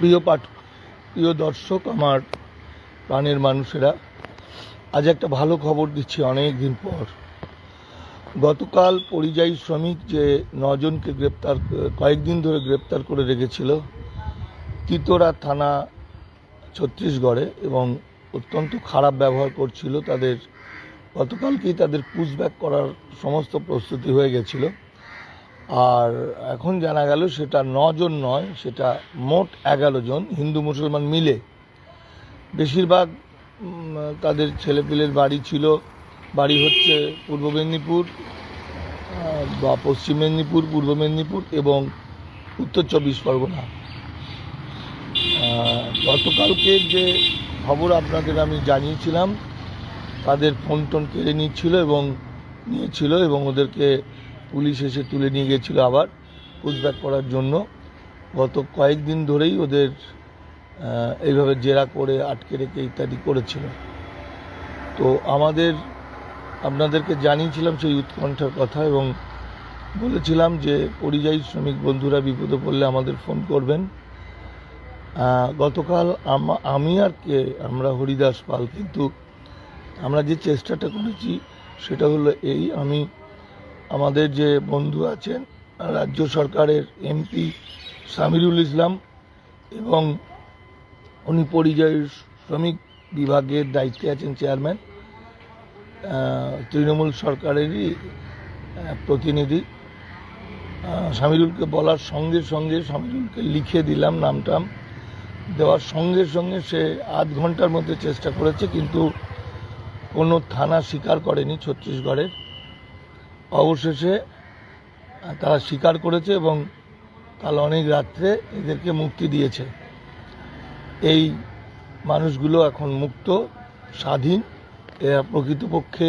প্রিয় পাঠ, প্রিয় দর্শক, আমার প্রাণের মানুষেরা, আজ একটা ভালো খবর দিচ্ছি অনেক দিন পর। গতকাল পরিযায়ী শ্রমিক যে নজনকে গ্রেপ্তার, কয়েকদিন ধরে গ্রেপ্তার করে রেখেছিল, তিতোরা থানা, ছত্তিশগড়ে এবং অত্যন্ত খারাপ ব্যবহার করছিল। তাদের গতকালকেই তাদের পুশব্যাক করার সমস্ত প্রস্তুতি হয়ে গেছিল। আর এখন জানা গেল সেটা নজন নয়, সেটা মোট এগারো জন হিন্দু মুসলমান মিলে। বেশিরভাগ তাদের ছেলেপিলের বাড়ি ছিল, বাড়ি হচ্ছে পূর্ব মেদিনীপুর বা পশ্চিম মেদিনীপুর, পূর্ব মেদিনীপুর এবং উত্তর চব্বিশ পরগনা। গতকালকে যে খবর আপনাদের আমি জানিয়েছিলাম, তাদের ফোন টোন কেড়ে নিচ্ছিল এবং নিয়েছিল এবং ওদেরকে পুলিশ এসে তুলে নিয়ে গেছিল আবার পুশব্যাক করার জন্য। গত কয়েকদিন ধরেই ওদের এইভাবে জেরা করে আটকে রেখে ইত্যাদি করেছিল। তো আমাদের, আপনাদেরকে জানিয়েছিলাম সেই উৎকণ্ঠার কথা এবং বলেছিলাম যে পরিযায়ী শ্রমিক বন্ধুরা বিপদে পড়লে আমাদের ফোন করবেন। গতকাল আমি আর কে, আমরা হরিদাস পাল, কিন্তু আমরা যে চেষ্টাটা করেছি সেটা হলো এই, আমি আমাদের যে বন্ধু আছেন, রাজ্য সরকারের এমপি সামিরুল ইসলাম এবং উনি পরিযায়ী শ্রমিক বিভাগের দায়িত্বে আছেন চেয়ারম্যান তৃণমূল সরকারেরই প্রতিনিধি। সামিরুলকে বলার সঙ্গে সঙ্গে সামিরুলকে লিখে দিলাম নামটাম। দেওয়ার সঙ্গে সঙ্গে সে আধ ঘণ্টার মধ্যে চেষ্টা করেছে, কিন্তু কোনো থানা স্বীকার করেনি ছত্তিশগড়ের। অবশেষে তারা স্বীকার করেছে এবং কাল অনেক রাত্রে এদেরকে মুক্তি দিয়েছে। এই মানুষগুলো এখন মুক্ত, স্বাধীন। এরা প্রকৃতপক্ষে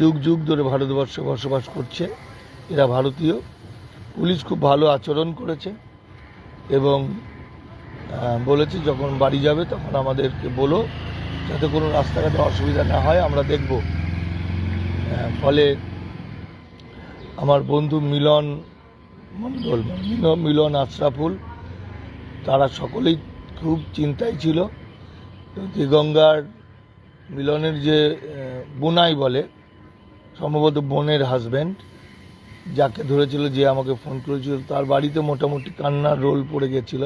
যুগ যুগ ধরে ভারতবর্ষে বসবাস করছে। এরা ভারতীয়। পুলিশ খুব ভালো আচরণ করেছে এবং বলেছে যখন বাড়ি যাবে তখন আমাদেরকে বলো, যাতে কোনো রাস্তাঘাটে অসুবিধা না হয়, আমরা দেখব। ফলে আমার বন্ধু মিলন মণ্ডল মিলন মিলন আশরাফুল, তারা সকলেই খুব চিন্তায় ছিল। দিগঙ্গার মিলনের যে বোনাই বলে, সম্ভবত বোনের হাজব্যান্ড যাকে ধরেছিল যে আমাকে ফোন করেছিল, তার বাড়িতে মোটামুটি কান্নার রোল পড়ে গেছিল।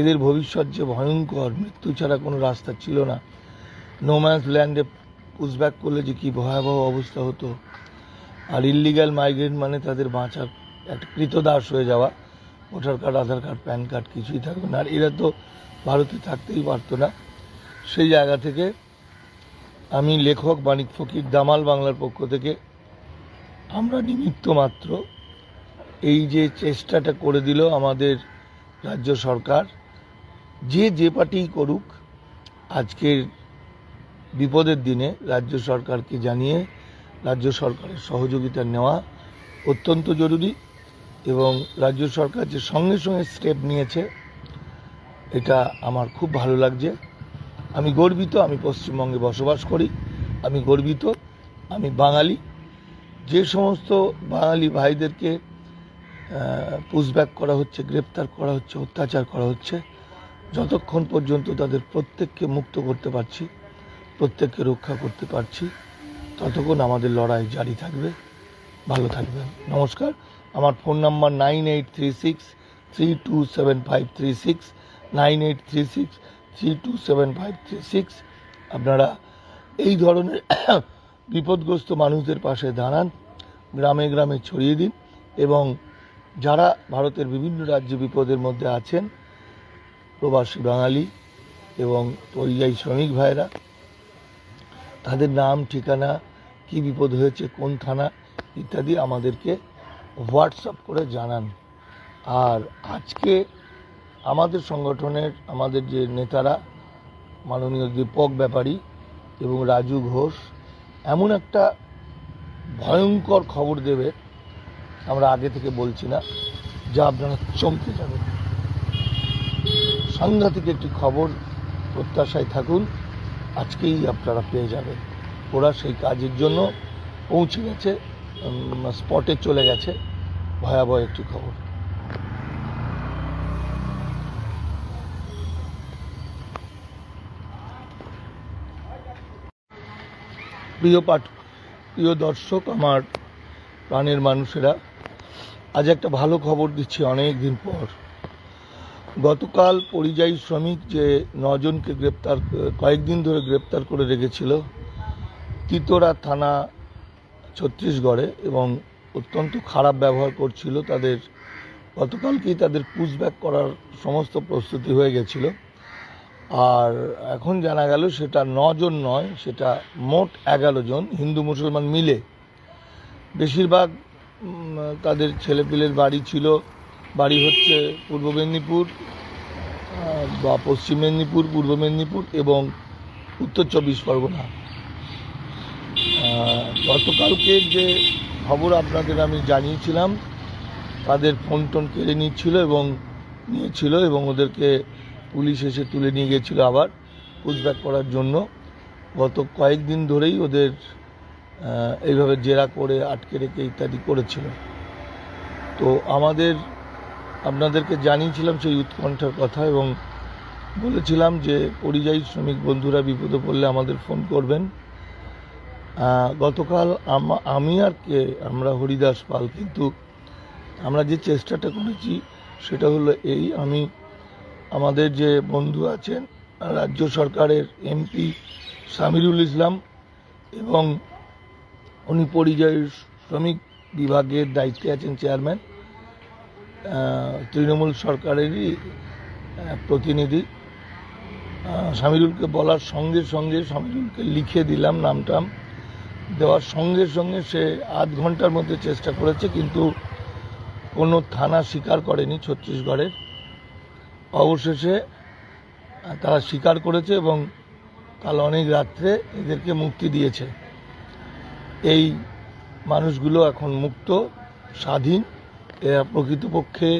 এদের ভবিষ্যৎ যে ভয়ঙ্কর, মৃত্যু ছাড়া কোনো রাস্তা ছিল না। নোম্যান্স ল্যান্ডে পুশব্যাক করলে যে কী ভয়াবহ অবস্থা হতো আর ইল্লিগ্যাল মাইগ্রেন্ট মানে তাদের বাঁচার একটা কৃতদাস হয়ে যাওয়া। Voter card Aadhaar card PAN card কিছুই থাকবে না। আর এরা তো ভারতে থাকতেই পারতো না। সেই জায়গা থেকে আমি লেখক মানিক ফকির, দামাল বাংলার পক্ষ থেকে আমরা নিমিত্ত মাত্র এই যে চেষ্টাটা করে দিল আমাদের রাজ্য সরকার, যে যে পার্টিই করুক, আজকের বিপদের দিনে রাজ্য সরকারকে জানিয়ে রাজ্য সরকারের সহযোগিতা নেওয়া অত্যন্ত জরুরি এবং রাজ্য সরকার যে সঙ্গে সঙ্গে স্টেপ নিয়েছে, এটা আমার খুব ভালো লাগছে। আমি গর্বিত, আমি পশ্চিমবঙ্গে বসবাস করি, আমি গর্বিত, আমি বাঙালি। যে সমস্ত বাঙালি ভাইদেরকে পুশব্যাক করা হচ্ছে, গ্রেপ্তার করা হচ্ছে, অত্যাচার করা হচ্ছে, যতক্ষণ পর্যন্ত তাদের প্রত্যেককে মুক্ত করতে পারছি, প্রত্যেককে রক্ষা করতে পারছি ততক্ষণ আমাদের লড়াই জারি থাকবে। ভালো থাকবেন। নমস্কার। আমার phone number nine eight three six three two seven five three six, nine eight three six three two seven five three six. আপনারা এই ধরনের বিপদগ্রস্ত মানুষদের পাশে দাঁড়ান, গ্রামে গ্রামে ছড়িয়ে দিন এবং যারা ভারতের বিভিন্ন রাজ্যে বিপদের মধ্যে আছেন, প্রবাসী বাঙালি এবং পরিযায়ী শ্রমিক ভাইরা তাদের নাম, ঠিকানা কি বিপদ হয়েছে, কোন থানা, ইত্যাদি আমাদেরকে হোয়াটসঅ্যাপ করে জানান। আর আজকে আমাদের সংগঠনের, আমাদের যে নেতারা, মাননীয় দীপক ব্যাপারী এবং রাজু ঘোষ, এমন একটা ভয়ঙ্কর খবর দেবে, আমরা আগে থেকে বলছি না, যা আপনারা চমকে যাবেন। সাংঘাতিক একটি খবর প্রত্যাশায় থাকুন, আজকেই আপনারা পেয়ে যাবেন। ওরা সেই কাজের জন্য পৌঁছে গেছে স্পটে চলে গেছে। ভয়াবহ একটি খবর। প্রিয় পাঠ, প্রিয় দর্শক, আমার প্রাণের মানুষেরা, আজ একটা ভালো খবর দিচ্ছি অনেক দিন পর। গতকাল পরিযায়ী শ্রমিক যে নজনকে গ্রেপ্তার, কয়েকদিন ধরে গ্রেপ্তার করে রেখেছিল তিতোরা থানা ছত্তিশগড়ে এবং অত্যন্ত খারাপ ব্যবহার করছিল। তাদের গতকালকেই তাদের পুশব্যাক করার সমস্ত প্রস্তুতি হয়ে গেছিল। আর এখন জানা গেল সেটা নজন নয়, সেটা মোট এগারো জন হিন্দু মুসলমান মিলে। বেশিরভাগ তাদের ছেলেপিলের বাড়ি ছিল, বাড়ি হচ্ছে পূর্ব মেদিনীপুর বা পশ্চিম মেদিনীপুর, পূর্ব মেদিনীপুর এবং উত্তর চব্বিশ পরগনা। গতকালকে যে খবর আপনাদের আমি জানিয়েছিলাম, তাদের ফোন টোন কেড়ে নিচ্ছিল এবং নিয়েছিল এবং ওদেরকে পুলিশ এসে তুলে নিয়ে গেছিল আবার পুশব্যাক করার জন্য। গত কয়েকদিন ধরেই ওদের এইভাবে জেরা করে আটকে রেখে ইত্যাদি করেছিল। তো আমাদের, আপনাদেরকে জানিয়েছিলাম সেই উৎকণ্ঠার কথা এবং বলেছিলাম যে পরিযায়ী শ্রমিক বন্ধুরা বিপদে পড়লে আমাদের ফোন করবেন। গতকাল আমা- আর কে, আমরা হরিদাস পাল, কিন্তু আমরা যে চেষ্টাটা করেছি সেটা হলো এই, আমি আমাদের যে বন্ধু আছেন রাজ্য সরকারের এমপি সামিরুল ইসলাম এবং উনি পরিযায়ী শ্রমিক বিভাগের দায়িত্বে আছেন চেয়ারম্যান তৃণমূল সরকারেরই প্রতিনিধি। সামিরুলকে বলার সঙ্গে সঙ্গে সামিরুলকে লিখে দিলাম নামটাম। দেওয়ার সঙ্গে সঙ্গে সে আধ ঘণ্টার মধ্যে চেষ্টা করেছে, কিন্তু কোনো থানা স্বীকার করেনি ছত্তিশগড়ের। অবশেষে তারা স্বীকার করেছে এবং কাল অনেক রাত্রে এদেরকে মুক্তি দিয়েছে। এই মানুষগুলো এখন মুক্ত, স্বাধীন। এরা প্রকৃতপক্ষে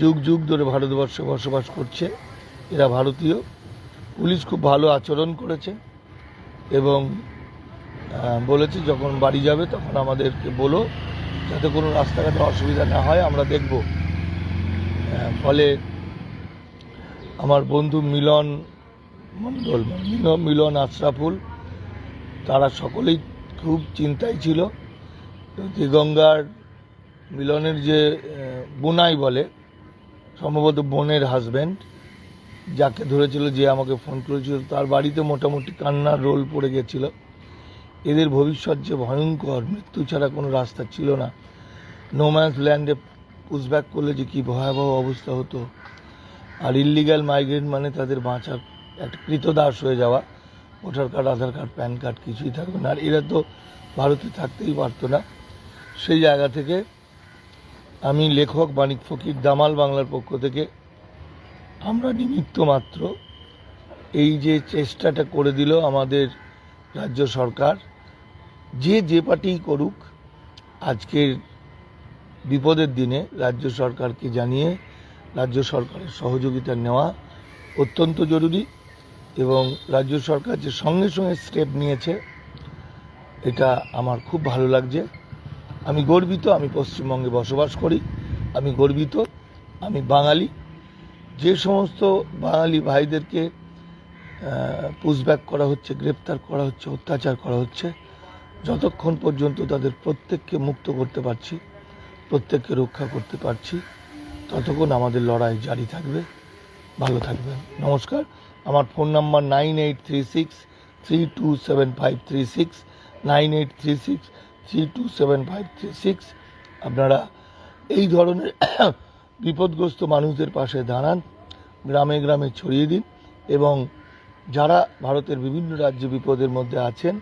যুগ যুগ ধরে ভারতবর্ষে বসবাস করছে। এরা ভারতীয়। পুলিশ খুব ভালো আচরণ করেছে এবং বলেছে, যখন বাড়ি যাবে তখন আমাদেরকে বলো, যাতে কোনো রাস্তাঘাটে অসুবিধা না হয়, আমরা দেখব। ফলে আমার বন্ধু মিলন মণ্ডল, মিলন আশরাফুল, তারা সকলেই খুব চিন্তায় ছিল। দিগঙ্গার মিলনের যে বোনাই বলে, সম্ভবত বোনের হাজব্যান্ড যাকে ধরেছিল যে আমাকে ফোন করেছিল, তার বাড়িতে মোটামুটি কান্নার রোল পড়ে গেছিল। এদের ভবিষ্যৎ যে ভয়ঙ্কর, মৃত্যু ছাড়া কোনো রাস্তা ছিল না। নোম্যান্স ল্যান্ডে পুশব্যাক করলে যে কী ভয়াবহ অবস্থা হতো। আর ইল্লিগ্যাল মাইগ্রেন্ট মানে তাদের বাঁচার একটা কৃতদাস হয়ে যাওয়া। Voter card Aadhaar card PAN card কিছুই থাকবে না। আর এরা তো ভারতে থাকতেই পারতো না। সেই জায়গা থেকে আমি লেখক মানিক ফকির, দামাল বাংলার পক্ষ থেকে আমরা নিমিত্ত মাত্র এই যে চেষ্টাটা করে দিল আমাদের রাজ্য সরকার। যে যে পার্টিই করুক, আজকের বিপদের দিনে রাজ্য সরকারকে জানিয়ে রাজ্য সরকারের সহযোগিতা নেওয়া অত্যন্ত জরুরি এবং রাজ্য সরকার যে সঙ্গে সঙ্গে স্টেপ নিয়েছে, এটা আমার খুব ভালো লাগছে। আমি গর্বিত, আমি পশ্চিমবঙ্গে বসবাস করি, আমি গর্বিত, আমি বাঙালি। যে সমস্ত বাঙালি ভাইদেরকে পুশব্যাক করা হচ্ছে, গ্রেপ্তার করা হচ্ছে, অত্যাচার করা হচ্ছে যতক্ষণ পর্যন্ত তাদের প্রত্যেককে মুক্ত করতে পারছি, প্রত্যেককে রক্ষা করতে পারছি, ততক্ষণ আমাদের লড়াই জারি থাকবে। ভালো থাকবেন। নমস্কার। আমার phone number nine eight three six three two seven five three six, nine eight three six three two seven five three six. আপনারা এই ধরনের বিপদগ্রস্ত মানুষদের পাশে দাঁড়ান, গ্রামে গ্রামে ছড়িয়ে দিন এবং যারা ভারতের বিভিন্ন রাজ্যে বিপদের মধ্যে আছেন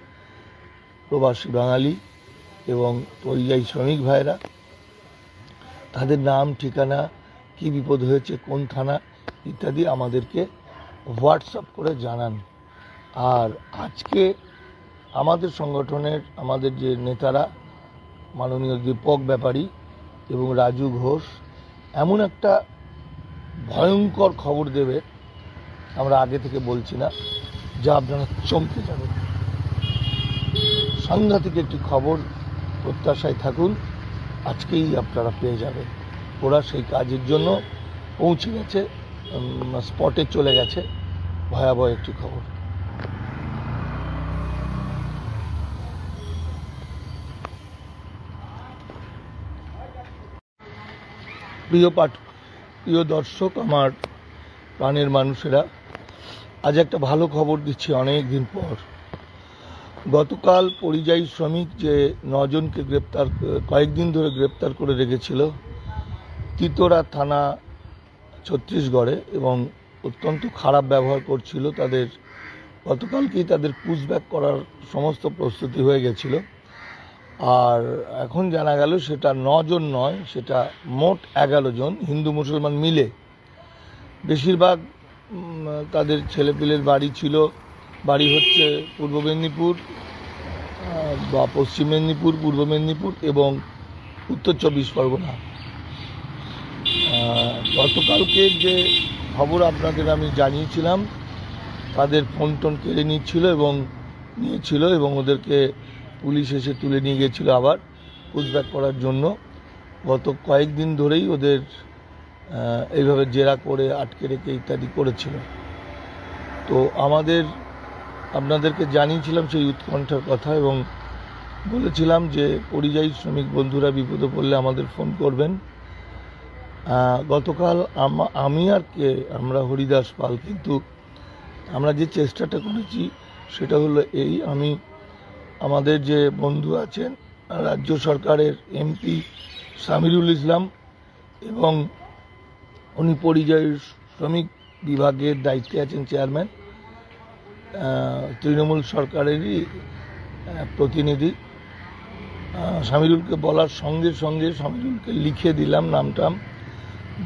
প্রবাসী বাঙালি এবং পরিযায়ী শ্রমিক ভাইরা তাদের নাম, ঠিকানা, কী বিপদ হয়েছে, কোন থানা ইত্যাদি আমাদেরকে হোয়াটসঅ্যাপ করে জানান। আর আজকে আমাদের সংগঠনের, আমাদের যে নেতারা, মাননীয় দীপক ব্যাপারী এবং রাজু ঘোষ, এমন একটা ভয়ঙ্কর খবর দেবে, আমরা আগে থেকে বলছি না, যা আপনারা চমকে যাবেন। সাংঘাতিক একটি খবর প্রত্যাশায় থাকুন, আজকেই আপনারা পেয়ে যাবেন। ওরা সেই কাজের জন্য পৌঁছে গেছে স্পটে চলে গেছে। ভয়াবহ একটি খবর। প্রিয় পাঠ, প্রিয় দর্শক, আমার প্রাণের মানুষেরা, আজ একটা ভালো খবর দিচ্ছি অনেক দিন পর। গতকাল পরিযায়ী শ্রমিক যে নজনকে গ্রেপ্তার, কয়েকদিন ধরে গ্রেপ্তার করে রেখেছিল তিতোরা থানা ছত্তিশগড়ে এবং অত্যন্ত খারাপ ব্যবহার করছিল। তাদের, গতকালকেই তাদের পুশব্যাক করার সমস্ত প্রস্তুতি হয়ে গেছিল। আর এখন জানা গেল সেটা নজন নয়, সেটা মোট এগারো জন, হিন্দু মুসলমান মিলে। বেশিরভাগ তাদের ছেলেপিলের বাড়ি ছিল বাড়ি হচ্ছে পূর্ব মেদিনীপুর বা পশ্চিম মেদিনীপুর, পূর্ব মেদিনীপুর এবং উত্তর চব্বিশ পরগনা। গতকালকে যে খবর আপনাদের আমি জানিয়েছিলাম, তাদের ফোন টোন কেড়ে নিচ্ছিল এবং নিয়েছিল এবং ওদেরকে পুলিশ এসে তুলে নিয়ে গেছিল আবার পুষব্যাক করার জন্য। গত কয়েকদিন ধরেই ওদের এইভাবে জেরা করে আটকে রেখে ইত্যাদি করেছিল। তো আমাদের আপনাদেরকে জানিয়েছিলাম সেই উৎকণ্ঠার কথা এবং বলেছিলাম যে পরিযায়ী শ্রমিক বন্ধুরা বিপদে পড়লে আমাদের ফোন করবেন। গতকাল আমা- আর কে, আমরা হরিদাস পাল, কিন্তু আমরা যে চেষ্টাটা করেছি সেটা হলো এই, আমি আমাদের যে বন্ধু আছেন, রাজ্য সরকারের এমপি সামিরুল ইসলাম এবং উনি পরিযায়ী শ্রমিক বিভাগের দায়িত্বে আছেন চেয়ারম্যান। তৃণমূল সরকারেরই প্রতিনিধি। আহ, সামিরুলকে বলার সঙ্গে সঙ্গে সামিরুলকে লিখে দিলাম নামটাম।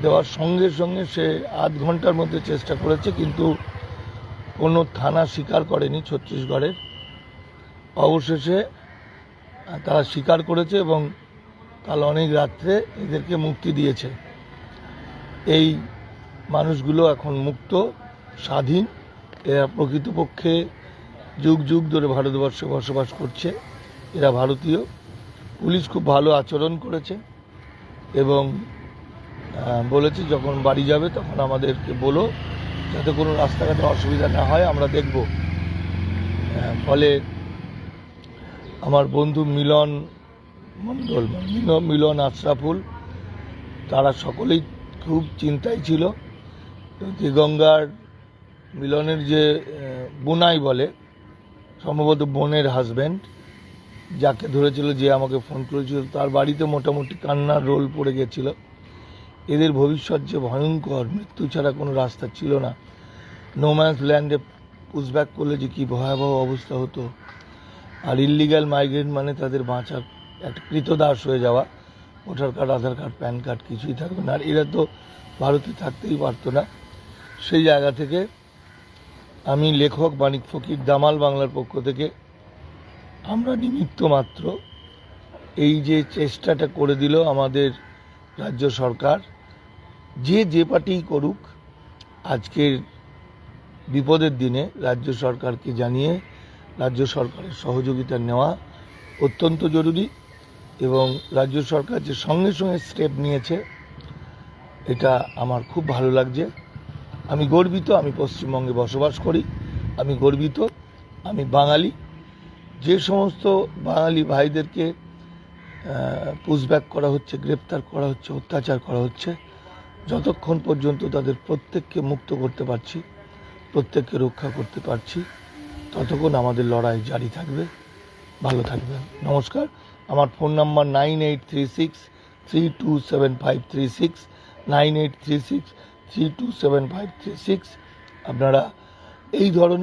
দেওয়ার সঙ্গে সঙ্গে সে আধ ঘণ্টার মধ্যে চেষ্টা করেছে কিন্তু কোনো থানা স্বীকার করেনি ছত্তিশগড়ের। অবশেষে তারা স্বীকার করেছে এবং কাল অনেক রাত্রে এদেরকে মুক্তি দিয়েছে। এই মানুষগুলো এখন মুক্ত স্বাধীন এরা প্রকৃতপক্ষে যুগ যুগ ধরে ভারতবর্ষে বসবাস করছে। এরা ভারতীয়। পুলিশ খুব ভালো আচরণ করেছে এবং বলেছে যখন বাড়ি যাবে তখন আমাদেরকে বলো, যাতে কোনো রাস্তাঘাটে অসুবিধা না হয়, আমরা দেখব। ফলে আমার বন্ধু মিলন মণ্ডল মিলন আশরাফুল, তারা সকলেই খুব চিন্তায় ছিল। দিগঙ্গার মিলনের যে বুনাই বলে, সম্ভবত বোনের হাজব্যান্ড যাকে ধরেছিল যে আমাকে ফোন করেছিল, তার বাড়িতে মোটামুটি কান্নার রোল পড়ে গেছিল। এদের ভবিষ্যৎ যে ভয়ঙ্কর, মৃত্যু ছাড়া কোনো রাস্তা ছিল না। নোম্যান্স ল্যান্ডে পুশব্যাক করলে যে কী ভয়াবহ অবস্থা হতো। আর ইল্লিগ্যাল মাইগ্রেন্ট মানে তাদের বাঁচার একটা কৃতদাস হয়ে যাওয়া। Voter card Aadhaar card PAN card কিছুই থাকবে না। আর এরা তো ভারতে থাকতেই পারতো না। সেই জায়গা থেকে আমি লেখক মানিক ফকির দামাল বাংলার পক্ষ থেকে, আমরা নিমিত্ত মাত্র এই যে চেষ্টাটা করে দিল আমাদের রাজ্য সরকার, যে যে পার্টিই করুক, আজকের বিপদের দিনে রাজ্য সরকারকে জানিয়ে রাজ্য সরকারের সহযোগিতা নেওয়া অত্যন্ত জরুরি এবং রাজ্য সরকার যে সঙ্গে সঙ্গে স্টেপ নিয়েছে, এটা আমার খুব ভালো লাগছে। আমি গর্বিত, আমি পশ্চিমবঙ্গে বসবাস করি, আমি গর্বিত, আমি বাঙালি। যে সমস্ত বাঙালি ভাইদেরকে পুশব্যাক করা হচ্ছে, গ্রেপ্তার করা হচ্ছে, অত্যাচার করা হচ্ছে, যতক্ষণ পর্যন্ত তাদের প্রত্যেককে মুক্ত করতে পারছি, প্রত্যেককে রক্ষা করতে পারছি, ততক্ষণ আমাদের লড়াই জারি থাকবে। ভালো থাকবেন। নমস্কার। আমার phone number nine eight three six three two seven five three six, nine eight three six. Three two seven five three six আপনারা এই ধরনের